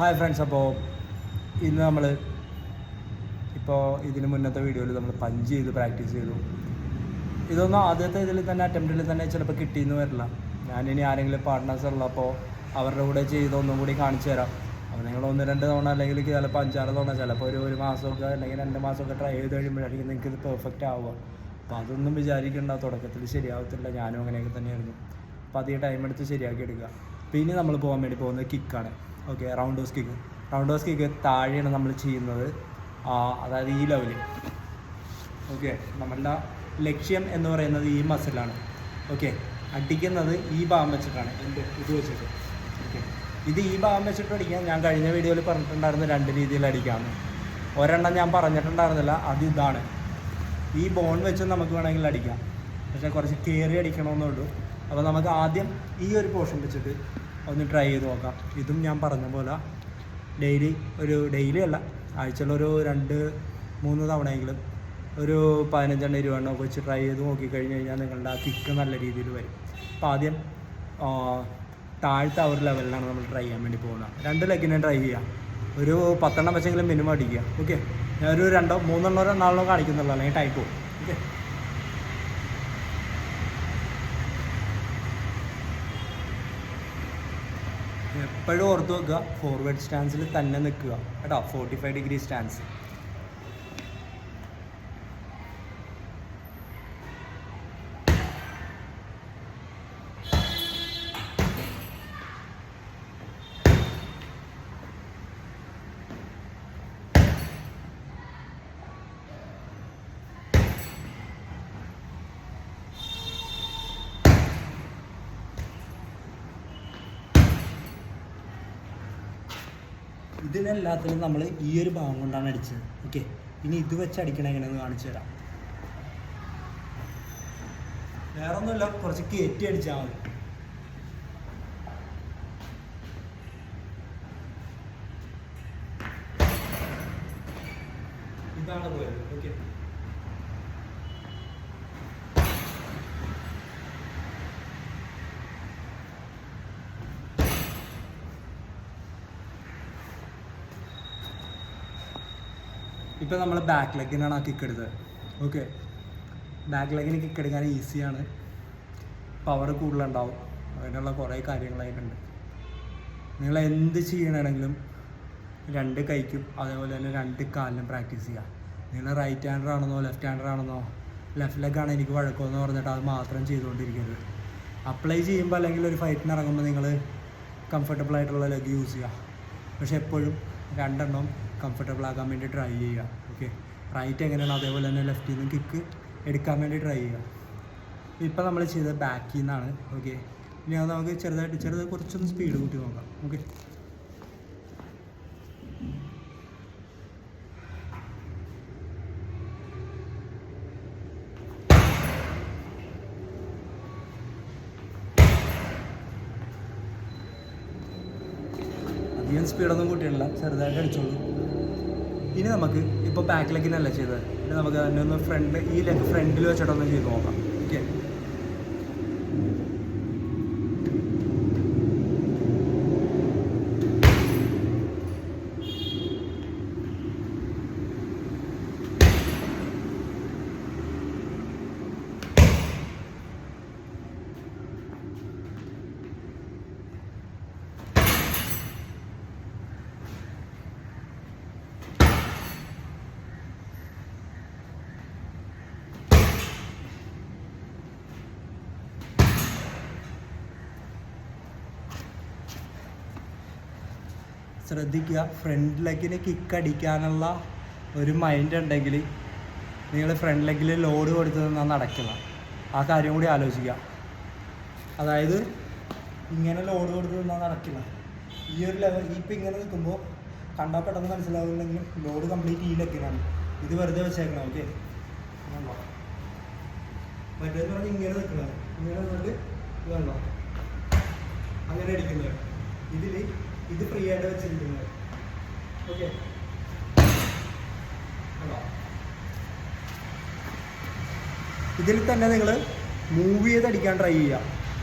Hi friends അപ്പോൾ ഇന്ന് നമ്മൾ ഇപ്പോൾ ഇതിന് മുന്നത്തെ വീഡിയോയിൽ നമ്മൾ പഞ്ച് ചെയ്ത് പ്രാക്ടീസ് ചെയ്തു. ഇതൊന്നും ആദ്യത്തെ ഇതിൽ തന്നെ അറ്റംപ്റ്റിൽ തന്നെ ചിലപ്പോൾ കിട്ടിയെന്ന് വരില്ല. ഞാനിനി ആരെങ്കിലും പാർട്ട്നേഴ്സ് ഉള്ളപ്പോൾ അവരുടെ കൂടെ ചെയ്ത് ഒന്നും കൂടി കാണിച്ചു തരാം. അപ്പോൾ നിങ്ങൾ ഒന്ന് രണ്ട് തവണ അല്ലെങ്കിൽ ചിലപ്പോൾ അഞ്ചാറ് തവണ ചിലപ്പോൾ ഒരു ഒരു മാസമൊക്കെ അല്ലെങ്കിൽ രണ്ട് മാസമൊക്കെ ട്രൈ ചെയ്ത് കഴിയുമ്പോഴായിരിക്കും നിങ്ങൾക്ക് ഇത് പെർഫെക്റ്റ് ആവുക. അപ്പോൾ അതൊന്നും വിചാരിക്കേണ്ട തുടക്കത്തിൽ ശരിയാവത്തില്ല. ഞാനും അങ്ങനെയൊക്കെ തന്നെയായിരുന്നു. അപ്പോൾ അധികം ടൈം എടുത്ത് ശരിയാക്കി എടുക്കുക. പിന്നെ നമ്മൾ പോകാൻ വേണ്ടി പോകുന്നത് കിക്കാണ് okay round house kick round house kick താഴെയാണ് നമ്മൾ ചെയ്യുന്നത്. അതായത് ഈ ലെവലിൽ ഓക്കെ നമ്മളുടെ ലക്ഷ്യം എന്ന് പറയുന്നത് ഈ മസിലാണ് ഓക്കെ അടിക്കുന്നത് ഈ ഭാഗം വെച്ചിട്ടാണ്. എന്റെ ഇത് വെച്ചിട്ട്. ഓക്കെ ഇത് ഈ ഭാഗം വെച്ചിട്ട് അടിക്കാൻ ഞാൻ കഴിഞ്ഞ വീഡിയോയിൽ പറഞ്ഞിട്ടുണ്ടായിരുന്നു രണ്ട് രീതിയിൽ അടിക്കാമെന്ന് ഒരെണ്ണം ഞാൻ പറഞ്ഞിട്ടുണ്ടായിരുന്നില്ല അത് ഇതാണ്. ഈ ബോൺ വെച്ച് നമുക്ക് വേണമെങ്കിൽ അടിക്കാം. പക്ഷേ കുറച്ച് കയറി അടിക്കണമെന്നുള്ളൂ അപ്പോൾ നമുക്ക് ആദ്യം ഈ ഒരു പോർഷൻ വെച്ചിട്ട് ഒന്ന് ട്രൈ ചെയ്ത് നോക്കാം. ഇതും ഞാൻ പറഞ്ഞ പോലെ ഡെയിലി ഒരു ഡെയിലി അല്ല ആഴ്ചയിലൊരു രണ്ട് മൂന്ന് തവണയെങ്കിലും ഒരു പതിനഞ്ചെണ്ണം ഒക്കെ വെച്ച് ട്രൈ ചെയ്ത് നോക്കിക്കഴിഞ്ഞ് കഴിഞ്ഞാൽ നിങ്ങളുടെ ആ കിക്ക് നല്ല രീതിയിൽ വരും. അപ്പോൾ ആദ്യം താഴ്ത്ത ആ ഒരു ലെവലിലാണ് നമ്മൾ ട്രൈ ചെയ്യാൻ വേണ്ടി പോകുന്നത് രണ്ട് ലെഗിനെ ട്രൈ ചെയ്യാം ഒരു പത്തെണ്ണം വെച്ചെങ്കിലും മിനിമം അടിക്കുക. ഓക്കെ ഞാനൊരു രണ്ടോ മൂന്നെണ്ണോ രണ്ടാളോ കാണിക്കുന്നുള്ളൂ അല്ലെങ്കിൽ ടൈപ്പ് പോകും ഓക്കെ എപ്പോഴും ഓർത്ത് വെക്കുക. ഫോർവേഡ് സ്റ്റാൻസിൽ തന്നെ നിൽക്കുക. കേട്ടോ? ഫോർട്ടി ഫൈവ് ഡിഗ്രി സ്റ്റാൻസ് ഇതിനെല്ലാത്തിനും നമ്മൾ ഈ ഒരു ഭാഗം കൊണ്ടാണ് അടിച്ചത്. ഓക്കെ ഇനി ഇത് വെച്ച് അടിക്കണം എങ്ങനെയെന്ന് കാണിച്ചു തരാം. വേറെ ഒന്നുമില്ല കുറച്ച് കയറ്റി അടിച്ചാൽ മതി. ഇതാണ് പോയത്. ഓക്കെ ഇപ്പം നമ്മൾ ബാക്ക് ലെഗിനാണ് ആ കിക്ക് എടുത്തത്. ഓക്കെ ബാക്ക് ലെഗിന് കിക്ക് എടുക്കാൻ ഈസിയാണ് പവർ കൂടുതലുണ്ടാവും. അതിനുള്ള കുറേ കാര്യങ്ങളായിട്ടുണ്ട്. നിങ്ങൾ എന്ത് ചെയ്യണമെങ്കിലും രണ്ട് കൈക്കും അതേപോലെ തന്നെ രണ്ട് കാലിനും പ്രാക്ടീസ് ചെയ്യുക നിങ്ങൾ റൈറ്റ് ഹാൻഡർ ആണെന്നോ ലെഫ്റ്റ് ഹാൻഡർ ആണെന്നോ ലെഫ്റ്റ് ആണ് എനിക്ക് വഴക്കമെന്ന് പറഞ്ഞിട്ട് അത് മാത്രം ചെയ്തുകൊണ്ടിരിക്കരുത്. അപ്ലൈ ചെയ്യുമ്പോൾ അല്ലെങ്കിൽ ഒരു ഫൈറ്റിന് ഇറങ്ങുമ്പോൾ നിങ്ങൾ കംഫർട്ടബിൾ ആയിട്ടുള്ള ലെഗ് യൂസ് ചെയ്യുക പക്ഷെ എപ്പോഴും രണ്ടെണ്ണം കംഫർട്ടബിൾ ആക്കാൻ വേണ്ടി ട്രൈ ചെയ്യുക ഓക്കെ റൈറ്റ് എങ്ങനെയാണ് അതേപോലെ തന്നെ ലെഫ്റ്റിൽ നിന്ന് കിക്ക് എടുക്കാൻ വേണ്ടി ട്രൈ ചെയ്യുക. ഇപ്പം നമ്മൾ ചെയ്തത് ബാക്കിൽ നിന്നാണ് ഓക്കെ ഇനി അത് നമുക്ക് ചെറുതായിട്ട് ചെറുത് കുറച്ചൊന്ന് സ്പീഡ് കൂട്ടി നോക്കാം. ഓക്കെ അധികം സ്പീഡൊന്നും കൂട്ടിയിട്ടില്ല. ചെറുതായിട്ട് അടിച്ചോളൂ. ഇനി നമുക്ക് ഇപ്പോൾ ബാക്ക് ലെഗിനല്ല ചെയ്തത്? ഇനി നമുക്ക് അതിന്റെ ഒന്ന് ഫ്രണ്ട് ഈ ലെഗ് ഫ്രണ്ടിൽ വെച്ചിട്ടൊന്ന് ചെയ്ത് നോക്കാം ഓക്കെ ശ്രദ്ധിക്കുക. ഫ്രണ്ട് ലെഗിന് കിക്ക് അടിക്കാനുള്ള ഒരു മൈൻഡ് ഉണ്ടെങ്കിൽ നിങ്ങൾ ഫ്രണ്ട് ലെഗിൽ ലോഡ് കൊടുത്ത് നിന്നാൽ നടക്കില്ല. ആ കാര്യം കൂടി ആലോചിക്കുക. അതായത് ഇങ്ങനെ ലോഡ് കൊടുത്ത് നിന്നാൽ നടക്കില്ല. ഈ ഒരു ലെവൽ ഇപ്പം ഇങ്ങനെ നിൽക്കുമ്പോൾ കണ്ടാൽ പെട്ടെന്ന് മനസ്സിലാവില്ലെങ്കിൽ ലോഡ് കംപ്ലീറ്റ് ഈ ലെഗിനാണ് ഇത് വെറുതെ വെച്ചേക്കണം ഓക്കെ മറ്റേന്ന് പറഞ്ഞാൽ ഇങ്ങനെ നിൽക്കുന്നത് ഇങ്ങനെ നിന്നിട്ട് ഇത് കണ്ടോ അങ്ങനെ അടിക്കുന്നത്. ഇതിൽ ഇത് ഫ്രീ ആയിട്ട് വെച്ചിരിക്കുന്നത് ഓക്കെ ഇതിൽ തന്നെ നിങ്ങൾ മൂവ് ചെയ്ത് അടിക്കാൻ ട്രൈ ചെയ്യുക.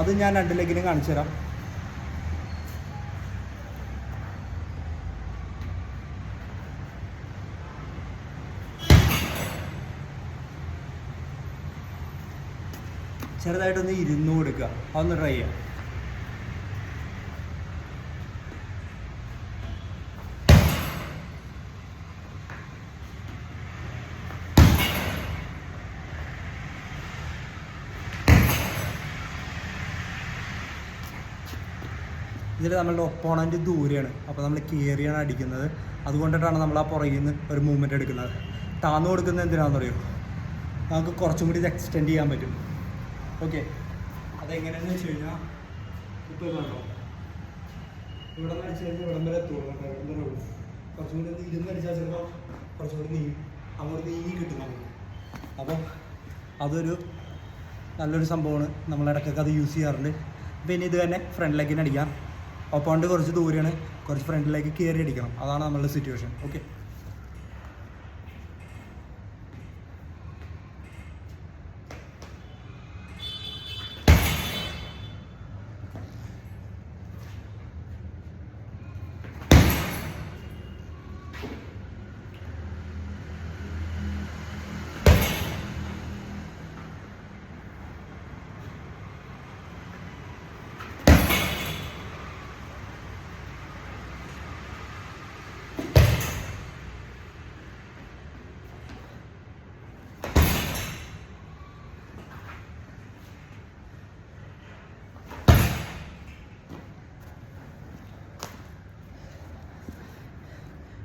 അത് ഞാൻ രണ്ട് ലെഗിനും കാണിച്ചു തരാം. ചെറുതായിട്ടൊന്ന് ഇരുന്നു കൊടുക്കുക. അതൊന്ന് ട്രൈ ചെയ്യാം ഇതിൽ നമ്മളുടെ ഒപ്പോണന്റ് ദൂരെയാണ്. അപ്പോൾ നമ്മൾ കയറിയാണ് അടിക്കുന്നത്. അതുകൊണ്ടിട്ടാണ് നമ്മൾ ആ പുറകിൽ നിന്ന് ഒരു മൂവ്മെന്റ് എടുക്കുന്നത്. താന്നു കൊടുക്കുന്നത് എന്തിനാണെന്ന് അറിയോ നമുക്ക് കുറച്ചും കൂടി ഇത് എക്സ്റ്റെൻഡ് ചെയ്യാൻ പറ്റും. ഓക്കെ അതെങ്ങനെയാണെന്ന് വെച്ച് കഴിഞ്ഞാൽ ഇപ്പോൾ കണ്ടോ? ഇവിടെ നിന്ന് അടിച്ചു കഴിഞ്ഞാൽ ഇവിടം വരെ എത്തുള്ളൂ ഇവിടം വരെ ഉള്ളൂ. കുറച്ചും കൂടി ഇരുന്ന് അടിച്ചാൽ ചിലപ്പോൾ കുറച്ചും കൂടി നീങ്ങി അങ്ങോട്ട് നീങ്ങി കിട്ടും നമുക്ക് അപ്പോൾ അതൊരു നല്ലൊരു സംഭവമാണ്. നമ്മൾ ഇടയ്ക്കൊക്കെ അത് യൂസ് ചെയ്യാറുണ്ട്. പിന്നെ ഇത് തന്നെ ഫ്രണ്ടിലേക്ക് അടിക്കാം. ഒപ്പോണ്ട് കുറച്ച് ദൂരെയാണ്. കുറച്ച് ഫ്രണ്ടിലേക്ക് കയറി അടിക്കണം. അതാണ് നമ്മളുടെ സിറ്റുവേഷൻ ഓക്കെ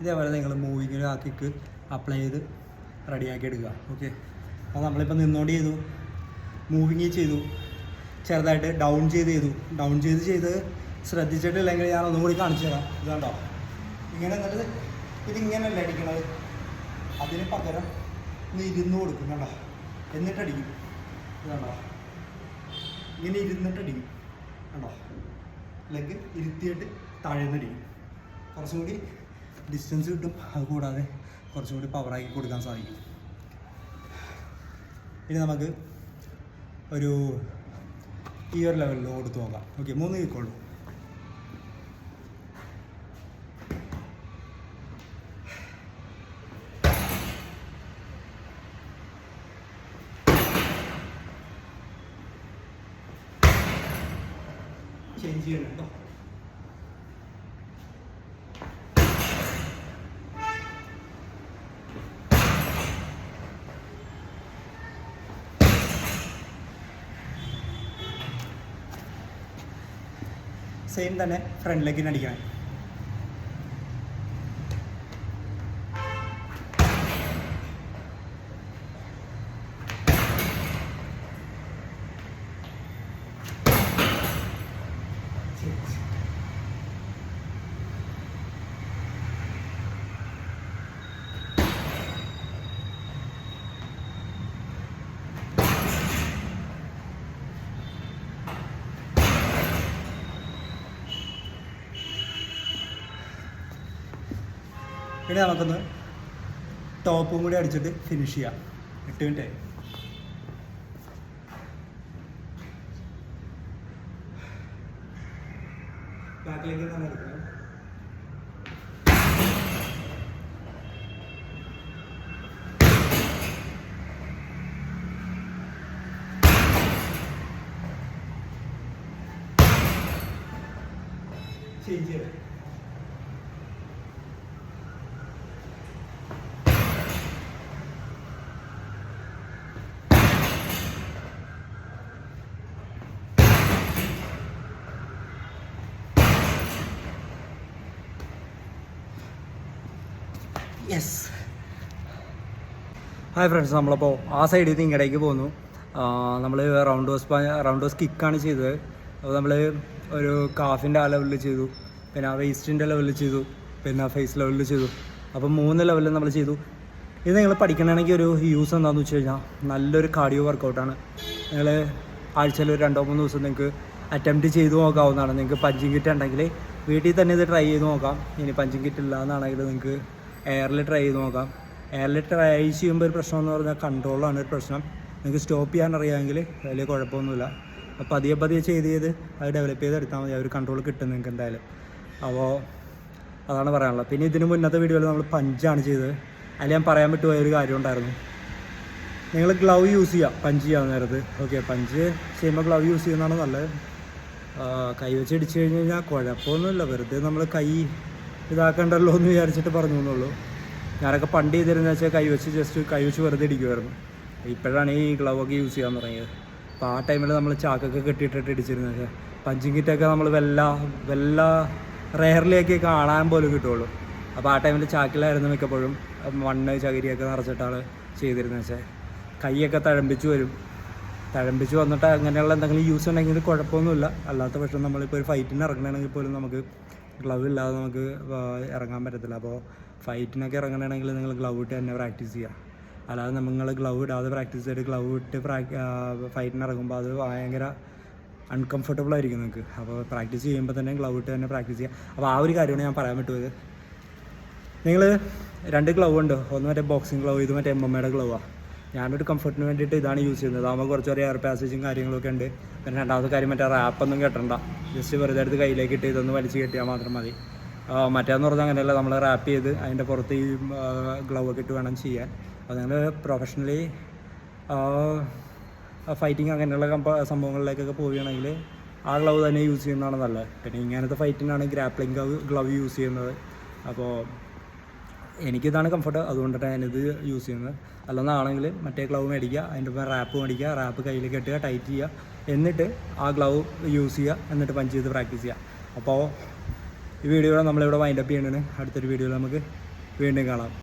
ഇതേപോലെ നിങ്ങൾ മൂവിങ്ങിൽ ആ കിക്ക് അപ്ലൈ ചെയ്ത് റെഡിയാക്കി എടുക്കുക ഓക്കെ അപ്പോൾ നമ്മളിപ്പോൾ നിന്നോണ്ട് ചെയ്തു. മൂവിങ് ചെയ്തു. ചെറുതായിട്ട് ഡൗൺ ചെയ്ത് ചെയ്തു. ഡൗൺ ചെയ്ത് ചെയ്ത് ശ്രദ്ധിച്ചിട്ടില്ലെങ്കിൽ ഞാൻ ഒന്നും കൂടി കാണിച്ചു തരാം. ഇത് കണ്ടോ? ഇങ്ങനെ എന്നിട്ട് ഇതിങ്ങനെയല്ല അടിക്കണത്? അതിന് പകരം ഒന്ന് ഇരുന്ന് കൊടുക്കും കണ്ടോ? എന്നിട്ടടിക്കും. ഇത് കണ്ടോ? ഇങ്ങനെ ഇരുന്നിട്ടടിക്കും. കണ്ടോ? അല്ലെങ്കിൽ ഇരുത്തിയിട്ട് താഴെന്നടിക്കും കുറച്ചും കൂടി ഡിസ്റ്റൻസ് കിട്ടും. അത് കൂടാതെ കുറച്ചും കൂടി പവറാക്കി കൊടുക്കാൻ സാധിക്കും. ഇനി നമുക്ക് ഒരു ഈ ഒരു ലെവലിൽ കൊടുത്തു നോക്കാം. ഓക്കെ മൂന്ന് കിക്കോളൂ ചേഞ്ച് ചെയ്യണം കേട്ടോ സെയിം തന്നെ ഫ്രണ്ട് ലെഗിന് അടിക്കണം ഇനി നമുക്കൊന്ന് ടോപ്പും കൂടി അടിച്ചിട്ട് ഫിനിഷ് ചെയ്യാം. എട്ട് മിനിറ്റ് ആയി. ബാക്കിലേക്ക് യെസ് ഹായ് ഫ്രണ്ട്സ് നമ്മളപ്പോൾ ആ സൈഡിൽ നിന്ന് ഇങ്ങടേക്ക് പോന്നു. നമ്മൾ റൗണ്ട് ഹോസ് റൗണ്ട് ഹോസ് കിക്കാണ് ചെയ്തത്. അപ്പോൾ നമ്മൾ ഒരു കാഫിന്റെ ആ ലെവലിൽ ചെയ്തു. പിന്നെ ആ വേസ്റ്റിന്റെ ലെവലിൽ ചെയ്തു. പിന്നെ ആ ഫേസ് ലെവലിൽ ചെയ്തു. അപ്പോൾ മൂന്ന് ലെവലിൽ നമ്മൾ ചെയ്തു. ഇത് നിങ്ങൾ പഠിക്കണമെങ്കിൽ ഒരു യൂസ് എന്താണെന്ന് വെച്ച് കഴിഞ്ഞാൽ നല്ലൊരു കാർഡിയോ വർക്കൗട്ടാണ് നിങ്ങൾ ആഴ്ചയിൽ ഒരു രണ്ടോ മൂന്ന് ദിവസം നിങ്ങൾക്ക് അറ്റംപ്റ്റ് ചെയ്ത് നോക്കാവുന്നതാണ്. നിങ്ങൾക്ക് പഞ്ചിങ് കിറ്റ് ഉണ്ടെങ്കിൽ വീട്ടിൽ തന്നെ ഇത് ട്രൈ ചെയ്ത് നോക്കാം. ഇനി പഞ്ചിങ് കിറ്റ് ഇല്ല എന്നാണെങ്കിൽ നിങ്ങൾക്ക് എയറിൽ ട്രൈ ചെയ്ത് നോക്കാം. എയറിൽ ട്രൈ ചെയ്യുമ്പോൾ ഒരു പ്രശ്നം എന്ന് പറഞ്ഞാൽ കൺട്രോളാണ് ഒരു പ്രശ്നം. നിങ്ങൾക്ക് സ്റ്റോപ്പ് ചെയ്യാൻ അറിയാമെങ്കിൽ വലിയ കുഴപ്പമൊന്നുമില്ല. അപ്പോൾ പതിയെ പതിയെ ചെയ്ത് ചെയ്ത് അത് ഡെവലപ്പ് ചെയ്തെടുത്താൽ മതി. ആ ഒരു കൺട്രോൾ കിട്ടും നിങ്ങൾക്ക് എന്തായാലും. അപ്പോൾ അതാണ് പറയാനുള്ളത്. പിന്നെ ഇതിന് മുന്നത്തെ വീഡിയോയിൽ നമ്മൾ പഞ്ചാണ് ചെയ്തത്. അതിൽ ഞാൻ പറയാൻ പറ്റുമോ ഒരു കാര്യം ഉണ്ടായിരുന്നു. നിങ്ങൾ ഗ്ലൗ യൂസ് ചെയ്യുക പഞ്ച് ചെയ്യാൻ നേരത്ത്. ഓക്കെ പഞ്ച് ചെയ്യുമ്പോൾ ഗ്ലൗ യൂസ് ചെയ്യുന്നതാണ് നല്ലത്. കൈ വെച്ച് ഇടിച്ചു കഴിഞ്ഞ് കഴിഞ്ഞാൽ കുഴപ്പമൊന്നുമില്ല. വെറുതെ നമ്മൾ കൈ ഇതാക്കണ്ടല്ലോ എന്ന് വിചാരിച്ചിട്ട് പറഞ്ഞു എന്നുള്ളൂ. ഞാനൊക്കെ പണ്ട് ചെയ്തിരുന്ന വെച്ചാൽ കൈവച്ച് ജസ്റ്റ് കൈവച്ച് വെറുതെ ഇടിക്കുമായിരുന്നു ഇപ്പോഴാണ് ഈ ഗ്ലൗ ഒക്കെ യൂസ് ചെയ്യാൻ തുടങ്ങിയത്. അപ്പോൾ ആ ടൈമിൽ നമ്മൾ ചാക്കൊക്കെ കെട്ടിയിട്ടിട്ട് ഇടിച്ചിരുന്നത് പഞ്ചിങ് കിറ്റൊക്കെ നമ്മൾ വല്ല വല്ല റെയറിലേക്ക് കാണാൻ പോലും കിട്ടുള്ളൂ. അപ്പോൾ ആ ടൈമിൽ ചാക്കിലായിരുന്നു മിക്കപ്പോഴും മണ്ണ് ചകിരിയൊക്കെ നിറച്ചിട്ടാണ് ചെയ്തിരുന്നത് വെച്ചാൽ കൈയൊക്കെ തഴമ്പിച്ച് വരും. തഴമ്പിച്ച് വന്നിട്ട് അങ്ങനെയുള്ള എന്തെങ്കിലും യൂസ് ഉണ്ടെങ്കിൽ കുഴപ്പമൊന്നുമില്ല. അല്ലാത്ത പക്ഷം നമ്മളിപ്പോൾ ഒരു ഫൈറ്റിന് ഇറങ്ങണമെങ്കിൽ പോലും നമുക്ക് ഗ്ലൗ ഇല്ലാതെ നമുക്ക് ഇറങ്ങാൻ പറ്റത്തില്ല. അപ്പോൾ ഫൈറ്റിനൊക്കെ ഇറങ്ങണമെങ്കിൽ നിങ്ങൾ ഗ്ലൗ ഇട്ട് തന്നെ പ്രാക്ടീസ് ചെയ്യുക. അല്ലാതെ നമ്മൾ ഗ്ലൗ ഇടാതെ പ്രാക്ടീസ് ചെയ്തിട്ട് ഗ്ലൗ ഇട്ട് ഫൈറ്റിന് ഇറങ്ങുമ്പോൾ അത് ഭയങ്കര അൺകംഫർട്ടബിൾ ആയിരിക്കും നിങ്ങൾക്ക് അപ്പോൾ പ്രാക്ടീസ് ചെയ്യുമ്പോൾ തന്നെ ഗ്ലൗ ഇട്ട് തന്നെ പ്രാക്ടീസ് ചെയ്യുക. അപ്പോൾ ആ ഒരു കാര്യമാണ് ഞാൻ പറയാൻ പറ്റുന്നത്. നിങ്ങൾ രണ്ട് ഗ്ലൗ ഉണ്ട്? ഒന്ന് മറ്റേ ബോക്സിങ് ഗ്ലൗ ഇത് മറ്റേ എം എം എയുടെ ഗ്ലൗ ആണ് ഞാനൊരു കംഫർട്ടിന് വേണ്ടിയിട്ട് ഇതാണ് യൂസ് ചെയ്യുന്നത്. അതാകുമ്പോൾ കുറച്ച് ഒരു എയർ പാസേജും കാര്യങ്ങളൊക്കെ ഉണ്ട്. പിന്നെ രണ്ടാമത്തെ കാര്യം മറ്റേ റാപ്പൊന്നും കെട്ടണ്ട. ജസ്റ്റ് വെറുതെ എടുത്ത് കയ്യിലേക്ക് ഇട്ട് ഇതൊന്ന് വലിച്ച് കെട്ടിയാൽ മാത്രം മതി. മറ്റേന്ന് പറഞ്ഞാൽ അങ്ങനെയല്ല. നമ്മൾ റാപ്പ് ചെയ്ത് അതിന്റെ പുറത്ത് ഈ ഗ്ലൗ ഒക്കെ ഇട്ട് വേണം ചെയ്യാൻ. ഞങ്ങൾ പ്രൊഫഷണലി ഫൈറ്റിങ് അങ്ങനെയുള്ള സംഭവങ്ങളിലേക്കൊക്കെ പോവുകയാണെങ്കിൽ ആ ഗ്ലൗ തന്നെ യൂസ് ചെയ്യുന്നതാണ് നല്ലത്. പിന്നെ ഇങ്ങനത്തെ ഫൈറ്റിനാണ് ഗ്രാപ്ലിംഗ് ഗ്ലൗ യൂസ് ചെയ്യുന്നത്. അപ്പോൾ എനിക്കിതാണ് കംഫർട്ട് അതുകൊണ്ടിട്ടാണ് ഞാനിത് യൂസ് ചെയ്യുന്നത്. അല്ലെന്നാണെങ്കിൽ മറ്റേ ഗ്ലൗ മേടിക്കുക അതിന്റെ ഒപ്പം റാപ്പ് മേടിക്കുക റാപ്പ് കയ്യിൽ കെട്ടുക ടൈറ്റ് ചെയ്യുക എന്നിട്ട് ആ ഗ്ലൗ യൂസ് ചെയ്യുക എന്നിട്ട് പഞ്ച് ചെയ്ത് പ്രാക്ടീസ് ചെയ്യുക. അപ്പോൾ ഈ വീഡിയോ നമ്മളിവിടെ വൈൻഡപ്പ് ചെയ്യണേ അടുത്തൊരു വീഡിയോയിൽ നമുക്ക് വീണ്ടും കാണാം.